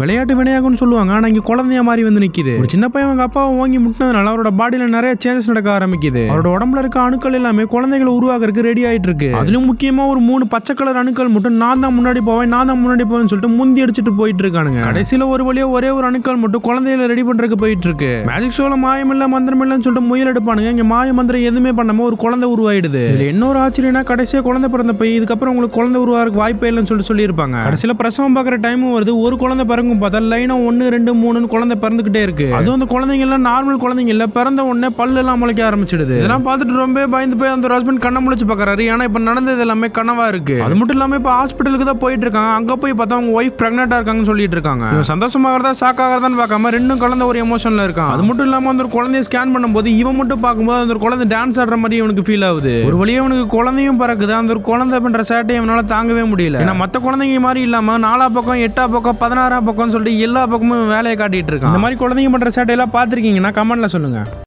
விளையாட்டு வினையாகும்னு சொல்லுவாங்க. ஆனா இங்க குழந்தைய மாதிரி வந்து நிக்குது. ஒரு சின்ன பையன் அவங்க அப்பாவை வாங்கி முட்டினதுனால அவரோட பாடியில நிறைய சேஞ்சஸ் நடக்க ஆரம்பிக்குது. அவரோட உடம்புல இருக்க அணுக்கள் எல்லாமே குழந்தைகளை உருவாக்குறதுக்கு ரெடி ஆயிட்டு இருக்கு. அதுலயும் முக்கியமா ஒரு மூணு பச்சை கலர் அணுக்கள் மட்டும் நான் தான் முன்னாடி போவேன் நான் தான் முன்னாடி போவேன்னு சொல்லிட்டு முந்தி அடிச்சுட்டு போயிட்டு இருக்கானுங்க. கடைசியில ஒரு வழியா ஒரே ஒரு அணுக்கள் மட்டும் குழந்தைகளை ரெடி பண்றதுக்கு போயிட்டு இருக்கு. மேஜிக் ஷோல மாயம் இல்ல மந்திரம் இல்லைன்னு சொல்லிட்டு முயல் எடுப்பானுங்க. இங்க மாய மந்திரம் எதுவுமே பண்ணாம ஒரு குழந்தை உருவாயிடுது. இதுல இன்னொரு ஆச்சரியம்னா கடைசியா குழந்தை பிறந்த போய் இதுக்கப்புறம் உங்களுக்கு குழந்தை உருவாக்க வாய்ப்பே இல்லைன்னு சொல்லிட்டு சொல்லியிருப்பாங்க. கடைசியில பிரசவம் பார்க்குற டைமும் வருது. ஒரு குழந்தை பிறக்கும் பார்த்தா லைனா ஒன்னு ரெண்டு மூணுன்னு குழந்தை பிறந்துகிட்டே இருக்கு. அதுவும் அந்த குழந்தைங்க எல்லாம் நார்மல் குழந்தைங்க இல்ல. பிறந்த உடனே பல்லு எல்லாம் முளைக்க ஆரம்பிச்சிடுது. இதெல்லாம் பார்த்துட்டு ரொம்ப பயந்து போய் அந்த ஹஸ்பண்ட் கண்ணை முழிச்சு பார்க்கறாரு. ஏன்னா இப்ப நடந்தது எல்லாமே கனவா இருக்கு. அது மட்டும் இல்லாம இப்ப ஹாஸ்பிட்டலுக்கு தான் போயிட்டு இருக்காங்க. அங்க போய் பார்த்தா அவங்க ஒய்ஃப் பிரெக்னெண்டா இருக்காங்கன்னு சொல்லிட்டு இருக்காங்க. இவன் சந்தோஷமாகறதா ஷாக் ஆகிறதான்னு பார்க்காம ரெண்டும் கலந்த ஒரு எமோஷன்ல இருக்கான். அது மட்டும் இல்லாம அந்த ஒரு குழந்தைய ஸ்கேன் பண்ணும்போது இவன் மட்டும் பார்க்கும்போது அந்த ஒரு குழந்தை டான்ஸ் ஆடுற மாதிரி இவனுக்கு ஃபீல் ஆகுது. ஒரு வழியா இவனுக்கு குழந்தையும் பிறக்குது. அந்த ஒரு குழந்தை பண்ற சேட்டை இவனால தாங்கவே முடியல. ஏன்னா மத்த குழந்தைங்க மாதிரி இல்லாம நாலா பக்கம் எட்டா பக்கம் பதினாறா பக்கம்னு சொல்லிட்டு எல்லா பக்கமும் வேலையை காட்டிட்டு இருக்கான். இந்த மாதிரி குழந்தைங்க பண்ற சேட்டையெல்லாம் பார்த்திருக்கீங்கன்னா கமெண்ட்ல சொல்லுங்க.